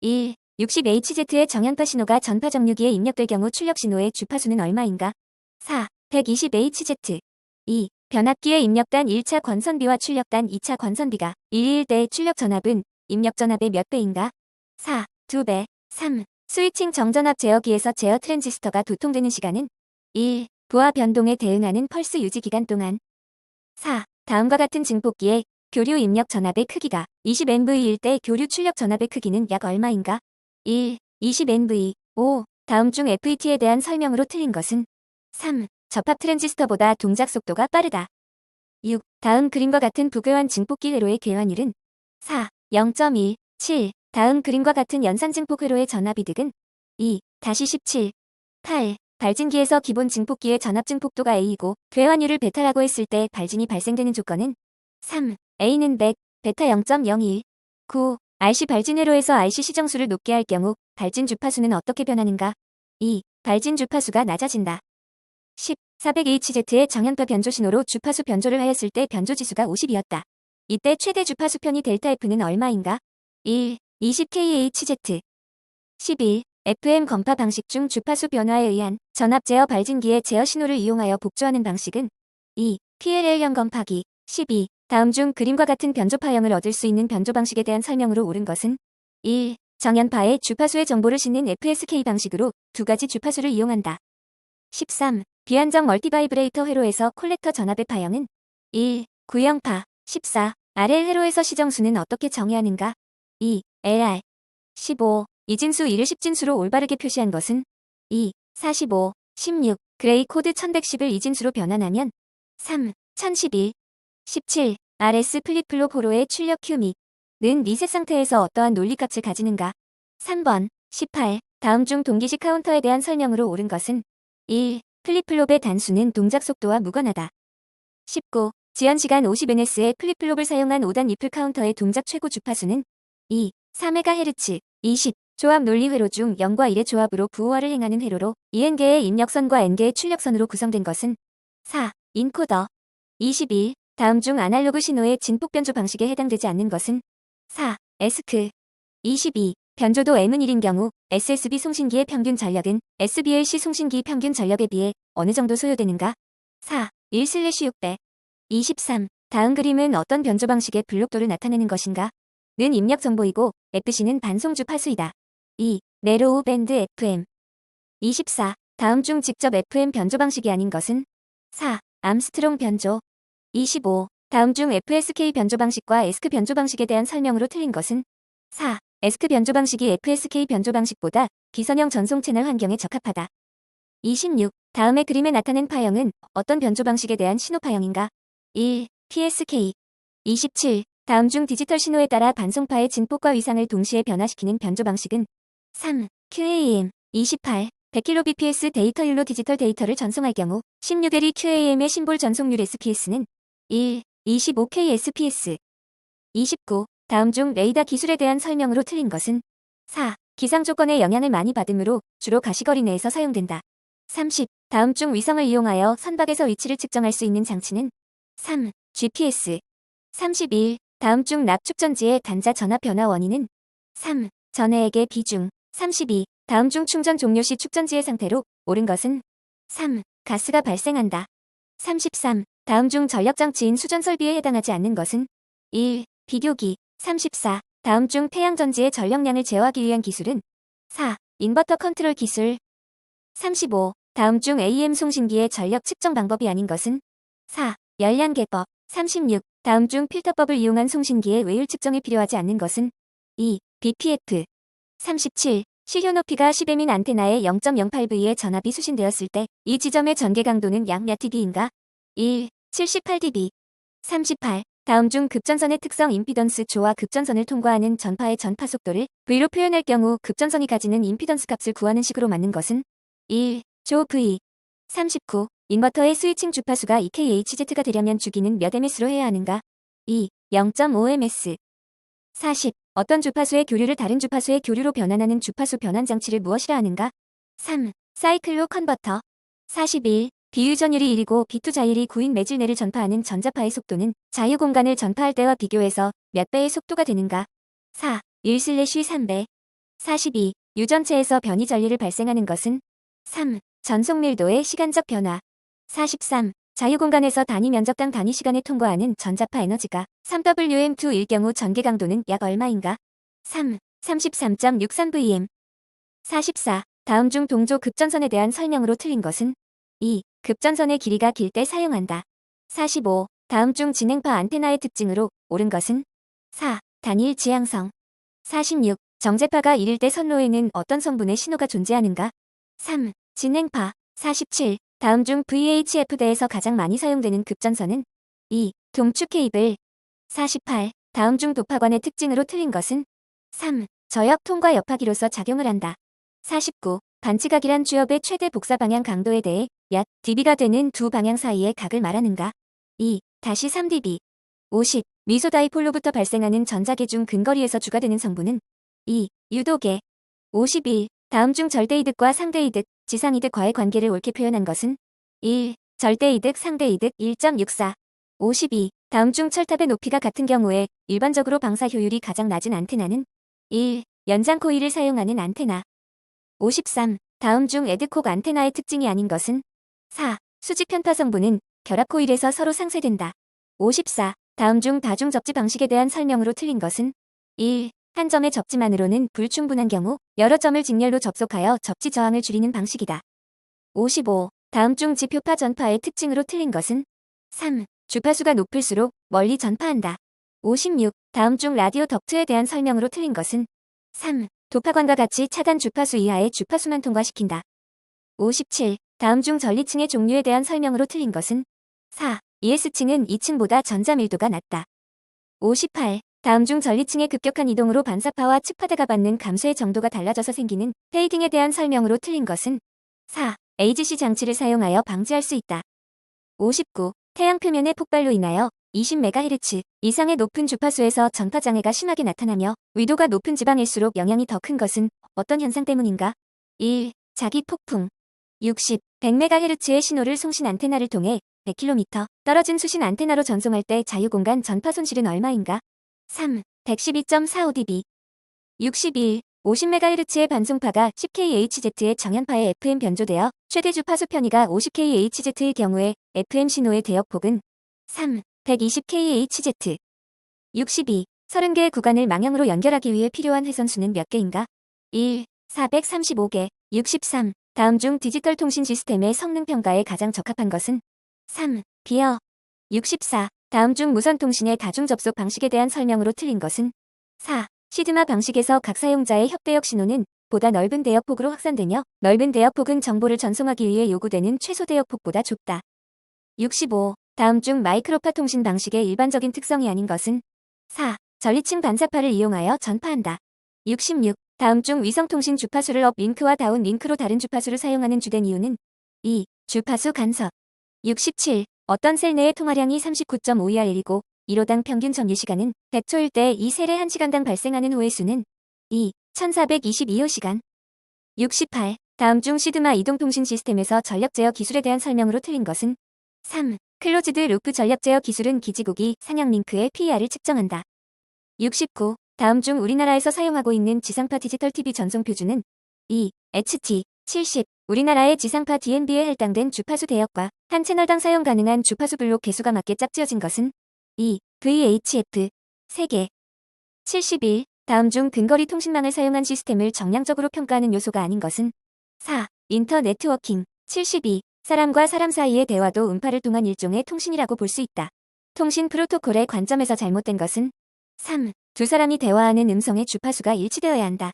1. 60Hz의 정연파 신호가 전파 정류기에 입력될 경우 출력 신호의 주파수는 얼마인가? 4. 120Hz 2. 변압기에 입력단 1차 권선비와 출력단 2차 권선비가 1일 때 출력 전압은 입력 전압의 몇 배인가? 4. 2배 3. 스위칭 정전압 제어기에서 제어 트랜지스터가 도통되는 시간은 1. 부하 변동에 대응하는 펄스 유지 기간 동안 4. 다음과 같은 증폭기에 교류 입력 전압의 크기가 20NV일 때 교류 출력 전압의 크기는 약 얼마인가? 1. 20NV 5. 다음 중 FET에 대한 설명으로 틀린 것은 3. 접합 트랜지스터보다 동작 속도가 빠르다. 6. 다음 그림과 같은 부교환 증폭기 회로의 교환율은 4. 0.1. 7. 다음 그림과 같은 연산 증폭 회로의 전압이득은 2. 다시 17. 8. 발진기에서 기본 증폭기의 전압 증폭도가 A이고 괴환율을 베타라고 했을 때 발진이 발생되는 조건은 3. A는 100, 베타 0.01. 9. RC 발진 회로에서 RC 시정수를 높게 할 경우 발진 주파수는 어떻게 변하는가? 2. 발진 주파수가 낮아진다. 10. 400Hz의 정연파 변조 신호로 주파수 변조를 하였을 때 변조 지수가 50이었다. 이때 최대 주파수 편이 델타 F는 얼마인가? 1. 20kHz 11. FM 검파 방식 중 주파수 변화에 의한 전압 제어 발진기의 제어 신호를 이용하여 복조하는 방식은 2. PLL형 검파기 12. 다음 중 그림과 같은 변조 파형을 얻을 수 있는 변조 방식에 대한 설명으로 옳은 것은 1. 정연파의 주파수의 정보를 싣는 FSK 방식으로 두 가지 주파수를 이용한다. 13. 비한정 멀티바이브레이터 회로에서 콜렉터 전압의 파형은 1. 구형파 14. RL 회로에서 시정수는 어떻게 정의하는가? 2. LR 15. 이진수 1을 10진수로 올바르게 표시한 것은 2. 45. 16. 그레이 코드 1110을 이진수로 변환하면 3. 1011. 17. RS 플립플롭 호로의 출력 Q 및는 리셋 상태에서 어떠한 논리값을 가지는가? 3번. 18. 다음 중 동기식 카운터에 대한 설명으로 옳은 것은 1. 플립플롭의 단수는 동작 속도와 무관하다. 19. 지연 시간 50NS의 플립플롭을 사용한 5단 리플 카운터의 동작 최고 주파수는 2. 4MHz. 20. 조합 논리 회로 중 0과 1의 조합으로 부호화를 행하는 회로로 2N개의 입력선과 N개의 출력선으로 구성된 것은 4. 인코더. 21. 다음 중 아날로그 신호의 진폭 변조 방식에 해당되지 않는 것은 4. 에스크. 22. 변조도 M은 1인 경우 SSB 송신기의 평균 전력은 SBLC 송신기 평균 전력에 비해 어느 정도 소요되는가? 4. 1/6배. 23. 다음 그림은 어떤 변조 방식의 블록도를 나타내는 것인가? 는 입력 정보이고 FC는 반송주 파수이다. 2. 네로우 밴드 FM. 24. 다음 중 직접 FM 변조 방식이 아닌 것은 4. 암스트롱 변조. 25. 다음 중 FSK 변조 방식과 에스크 변조 방식에 대한 설명으로 틀린 것은 4. 에스크 변조 방식이 FSK 변조 방식보다 기선형 전송 채널 환경에 적합하다. 26. 다음의 그림에 나타낸 파형은 어떤 변조 방식에 대한 신호 파형인가? 1. PSK. 27. 다음 중 디지털 신호에 따라 반송파의 진폭과 위상을 동시에 변화시키는 변조 방식은 3. QAM. 28. 100kbps 데이터율로 디지털 데이터를 전송할 경우 16L이 QAM의 심볼 전송률 SPS는 1. 25K SPS. 29. 다음 중 레이더 기술에 대한 설명으로 틀린 것은 4. 기상 조건의 영향을 많이 받으므로 주로 가시거리 내에서 사용된다. 30. 다음 중 위성을 이용하여 선박에서 위치를 측정할 수 있는 장치는 3. GPS. 31. 다음 중 납축전지의 단자 전압 변화 원인은 3. 전해액의 비중. 32. 다음 중 충전 종료 시 축전지의 상태로 옳은 것은 3. 가스가 발생한다. 33. 다음 중 전력장치인 수전 설비에 해당하지 않는 것은 1. 비교기. 34. 다음 중 태양전지의 전력량을 제어하기 위한 기술은 4. 인버터 컨트롤 기술. 35. 다음 중 AM 송신기의 전력 측정 방법이 아닌 것은 4. 열량 계법. 36. 다음 중 필터법을 이용한 송신기의 외율 측정에 필요하지 않는 것은 2. BPF. 37. 시효 높이가 10M인 안테나에 0.08V의 전압이 수신되었을 때 이 지점의 전개 강도는 약몇 dB인가? 1. 78dB. 38. 다음 중 급전선의 특성 임피던스 조와 급전선을 통과하는 전파의 전파 속도를 V로 표현할 경우 급전선이 가지는 임피던스 값을 구하는 식으로 맞는 것은 1. 조 V. 39. 인버터의 스위칭 주파수가 2kHz가 되려면 주기는 몇 ms로 해야 하는가? 2. 0.5ms. 40. 어떤 주파수의 교류를 다른 주파수의 교류로 변환하는 주파수 변환 장치를 무엇이라 하는가? 3. 사이클로 컨버터. 41. 비유전율이 1이고 비투 자율이 9인 매질 내를 전파하는 전자파의 속도는 자유 공간을 전파할 때와 비교해서 몇 배의 속도가 되는가? 4. 1/3배. 42. 유전체에서 변이 전리를 발생하는 것은 3. 전속 밀도의 시간적 변화 43. 자유 공간에서 단위 면적당 단위 시간에 통과하는 전자파 에너지가 3Wm2일 경우 전개 강도는 약 얼마인가? 3. 33.63vm 44. 다음 중 동조 급전선에 대한 설명으로 틀린 것은 2. 급전선의 길이가 길 때 사용한다. 45. 다음 중 진행파 안테나의 특징으로 옳은 것은 4. 단일 지향성 46. 정제파가 이를 때 선로에는 어떤 성분의 신호가 존재하는가? 3. 진행파 47. 다음 중 VHF대에서 가장 많이 사용되는 급전선은 2. 동축 케이블 48. 다음 중 도파관의 특징으로 틀린 것은 3. 저역 통과 여파기로서 작용을 한다. 49. 반지각이란 주엽의 최대 복사 방향 강도에 대해 약 dB가 되는 두 방향 사이의 각을 말하는가? 2. 다시 3dB 50. 미소 다이폴로부터 발생하는 전자계 중 근거리에서 주가 되는 성분은 2. 유도계 51. 다음 중 절대이득과 상대이득, 지상이득과의 관계를 옳게 표현한 것은 1. 절대이득, 상대이득 1.64 52. 다음 중 철탑의 높이가 같은 경우에 일반적으로 방사 효율이 가장 낮은 안테나는 1. 연장 코일을 사용하는 안테나 53. 다음 중 에드콕 안테나의 특징이 아닌 것은 4. 수직 편파 성분은 결합 코일에서 서로 상쇄된다. 54. 다음 중 다중 접지 방식에 대한 설명으로 틀린 것은 1. 한 점의 접지만으로는 불충분한 경우 여러 점을 직렬로 접속하여 접지 저항을 줄이는 방식이다. 55. 다음 중 지표파 전파의 특징으로 틀린 것은 3. 주파수가 높을수록 멀리 전파한다. 56. 다음 중 라디오 덕트에 대한 설명으로 틀린 것은 3. 도파관과 같이 차단 주파수 이하의 주파수만 통과시킨다. 57. 다음 중 전리층의 종류에 대한 설명으로 틀린 것은 4. ES층은 2층보다 전자 밀도가 낮다. 58. 다음 중 전리층의 급격한 이동으로 반사파와 측파대가 받는 감소의 정도가 달라져서 생기는 페이딩에 대한 설명으로 틀린 것은 4. AGC 장치를 사용하여 방지할 수 있다. 59. 태양 표면의 폭발로 인하여 20MHz 이상의 높은 주파수에서 전파 장애가 심하게 나타나며 위도가 높은 지방일수록 영향이 더 큰 것은 어떤 현상 때문인가? 1. 자기 폭풍 60. 100MHz의 신호를 송신 안테나를 통해 100km 떨어진 수신 안테나로 전송할 때 자유공간 전파 손실은 얼마인가? 3. 112.45dB 61. 50MHz의 반송파가 10kHz의 정연파에 FM 변조되어 최대 주파수 편의가 50kHz일 경우에 FM 신호의 대역폭은 3. 120kHz 62. 30개의 구간을 망형으로 연결하기 위해 필요한 회선수는 몇 개인가? 1. 435개 63. 다음 중 디지털 통신 시스템의 성능 평가에 가장 적합한 것은 3. 비어 64. 다음 중 무선 통신의 다중 접속 방식에 대한 설명으로 틀린 것은 4. 시드마 방식에서 각 사용자의 협대역 신호는 보다 넓은 대역폭으로 확산되며 넓은 대역폭은 정보를 전송하기 위해 요구되는 최소 대역폭보다 좁다. 65. 다음 중 마이크로파 통신 방식의 일반적인 특성이 아닌 것은 4. 전리층 반사파를 이용하여 전파한다. 66. 다음 중 위성통신 주파수를 업 링크와 다운 링크로 다른 주파수를 사용하는 주된 이유는 2. 주파수 간섭 67. 어떤 셀 내의 통화량이 39.5ER이고 1호당 평균 전기 시간은 100초일 때 이 셀의 1시간당 발생하는 호의 수는 2. 1422호시간 68. 다음 중 시드마 이동통신 시스템에서 전력 제어 기술에 대한 설명으로 틀린 것은 3. 클로즈드 루프 전력 제어 기술은 기지국이 상향 링크의 PER을 측정한다. 69. 다음 중 우리나라에서 사용하고 있는 지상파 디지털 TV 전송 표준은 2. HT 70. 우리나라의 지상파 DNB에 할당된 주파수 대역과 한 채널당 사용 가능한 주파수 블록 개수가 맞게 짝지어진 것은 2. VHF 3개 71. 다음 중 근거리 통신망을 사용한 시스템을 정량적으로 평가하는 요소가 아닌 것은 4. 인터네트워킹 72. 사람과 사람 사이의 대화도 음파를 통한 일종의 통신이라고 볼 수 있다. 통신 프로토콜의 관점에서 잘못된 것은 3. 두 사람이 대화하는 음성의 주파수가 일치되어야 한다.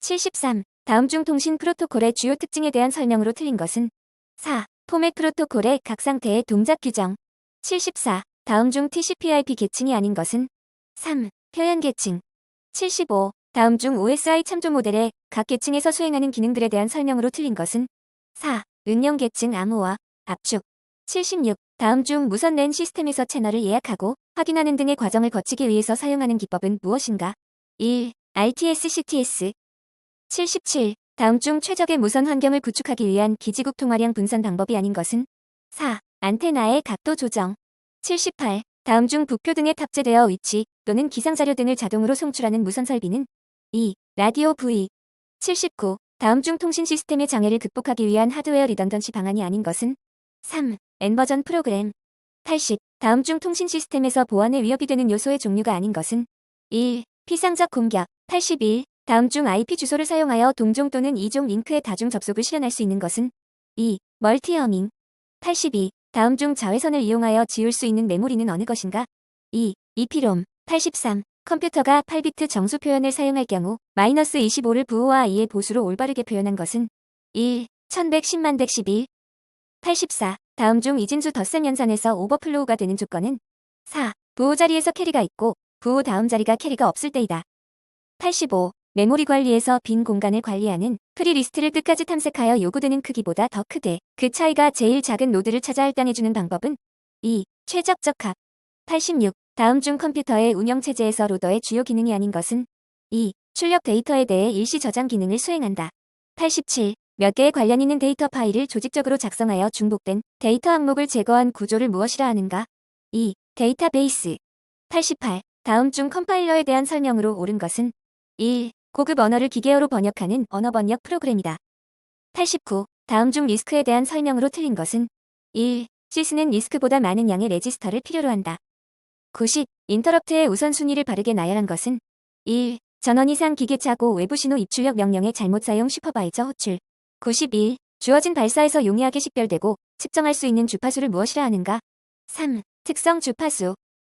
73. 다음 중 통신 프로토콜의 주요 특징에 대한 설명으로 틀린 것은 4. 포맷 프로토콜의 각 상태의 동작 규정 74. 다음 중 TCP/IP 계층이 아닌 것은 3. 표현 계층 75. 다음 중 OSI 참조 모델의 각 계층에서 수행하는 기능들에 대한 설명으로 틀린 것은 4. 응용 계층 암호화, 압축 76. 다음 중 무선 랜 시스템에서 채널을 예약하고 확인하는 등의 과정을 거치기 위해서 사용하는 기법은 무엇인가? 1. RTS-CTS 77. 다음 중 최적의 무선 환경을 구축하기 위한 기지국 통화량 분산 방법이 아닌 것은 4. 안테나의 각도 조정 78. 다음 중 부표 등에 탑재되어 위치 또는 기상자료 등을 자동으로 송출하는 무선 설비는 2. 라디오 V 79. 다음 중 통신 시스템의 장애를 극복하기 위한 하드웨어 리던던시 방안이 아닌 것은 3. N버전 프로그램 80. 다음 중 통신 시스템에서 보안에 위협이 되는 요소의 종류가 아닌 것은 1. 피상적 공격 81. 다음 중 IP 주소를 사용하여 동종 또는 이종 링크의 다중 접속을 실현할 수 있는 것은 2. 멀티어밍 82. 다음 중 자외선을 이용하여 지울 수 있는 메모리는 어느 것인가? 2. EPROM 83. 컴퓨터가 8비트 정수 표현을 사용할 경우 마이너스 25를 부호와 i의 보수로 올바르게 표현한 것은 1. 1110만 대 11. 84. 다음 중 이진수 덧셈 연산에서 오버플로우가 되는 조건은 4. 부호 자리에서 캐리가 있고 부호 다음 자리가 캐리가 없을 때이다. 85. 메모리 관리에서 빈 공간을 관리하는 프리 리스트를 끝까지 탐색하여 요구되는 크기보다 더 크되 그 차이가 제일 작은 노드를 찾아 할당해주는 방법은 2. 최적적 합 86. 다음 중 컴퓨터의 운영체제에서 로더의 주요 기능이 아닌 것은 2. 출력 데이터에 대해 일시 저장 기능을 수행한다. 87. 몇 개의 관련 있는 데이터 파일을 조직적으로 작성하여 중복된 데이터 항목을 제거한 구조를 무엇이라 하는가? 2. 데이터베이스 88. 다음 중 컴파일러에 대한 설명으로 옳은 것은 1. 고급 언어를 기계어로 번역하는 언어 번역 프로그램이다. 89. 다음 중 리스크에 대한 설명으로 틀린 것은 1. 시스는 리스크보다 많은 양의 레지스터를 필요로 한다. 90. 인터럽트의 우선순위를 바르게 나열한 것은 1. 전원 이상 기계 차고 외부 신호 입출력 명령의 잘못 사용 슈퍼바이저 호출 91. 주어진 발사에서 용이하게 식별되고 측정할 수 있는 주파수를 무엇이라 하는가? 3. 특성 주파수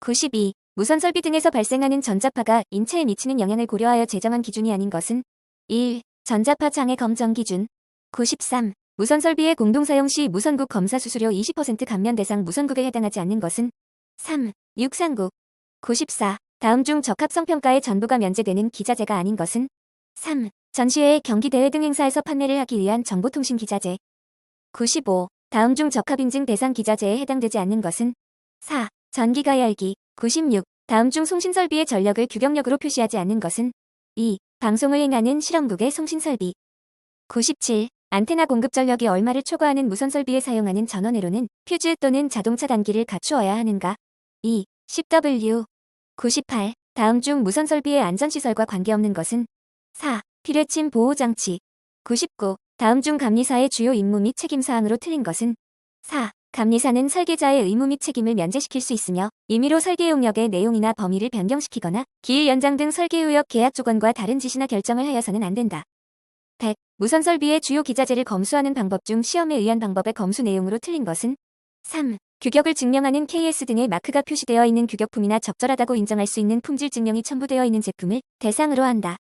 92. 무선 설비 등에서 발생하는 전자파가 인체에 미치는 영향을 고려하여 제정한 기준이 아닌 것은 1. 전자파 장애 검정 기준 93. 무선 설비의 공동 사용 시 무선국 검사 수수료 20% 감면 대상 무선국에 해당하지 않는 것은 3. 육상국 94. 다음 중 적합성 평가의 전부가 면제되는 기자재가 아닌 것은 3. 전시회, 경기대회 등 행사에서 판매를 하기 위한 정보통신 기자재 95. 다음 중 적합 인증 대상 기자재에 해당되지 않는 것은 4. 전기가 열기 96. 다음 중 송신설비의 전력을 규격력으로 표시하지 않는 것은 2. 방송을 행하는 실험국의 송신설비 97. 안테나 공급 전력이 얼마를 초과하는 무선 설비에 사용하는 전원회로는 퓨즈 또는 자동차 단기를 갖추어야 하는가? 2. 10W 98. 다음 중 무선 설비의 안전시설과 관계없는 것은 4. 필요침 보호장치 99. 다음 중 감리사의 주요 임무 및 책임사항으로 틀린 것은 4. 감리사는 설계자의 의무 및 책임을 면제시킬 수 있으며 임의로 설계 용역의 내용이나 범위를 변경시키거나 기일 연장 등 설계 의역 계약 조건과 다른 지시나 결정을 하여서는 안 된다. 100. 무선 설비의 주요 기자재를 검수하는 방법 중 시험에 의한 방법의 검수 내용으로 틀린 것은 3. 규격을 증명하는 KS 등의 마크가 표시되어 있는 규격품이나 적절하다고 인정할 수 있는 품질 증명이 첨부되어 있는 제품을 대상으로 한다.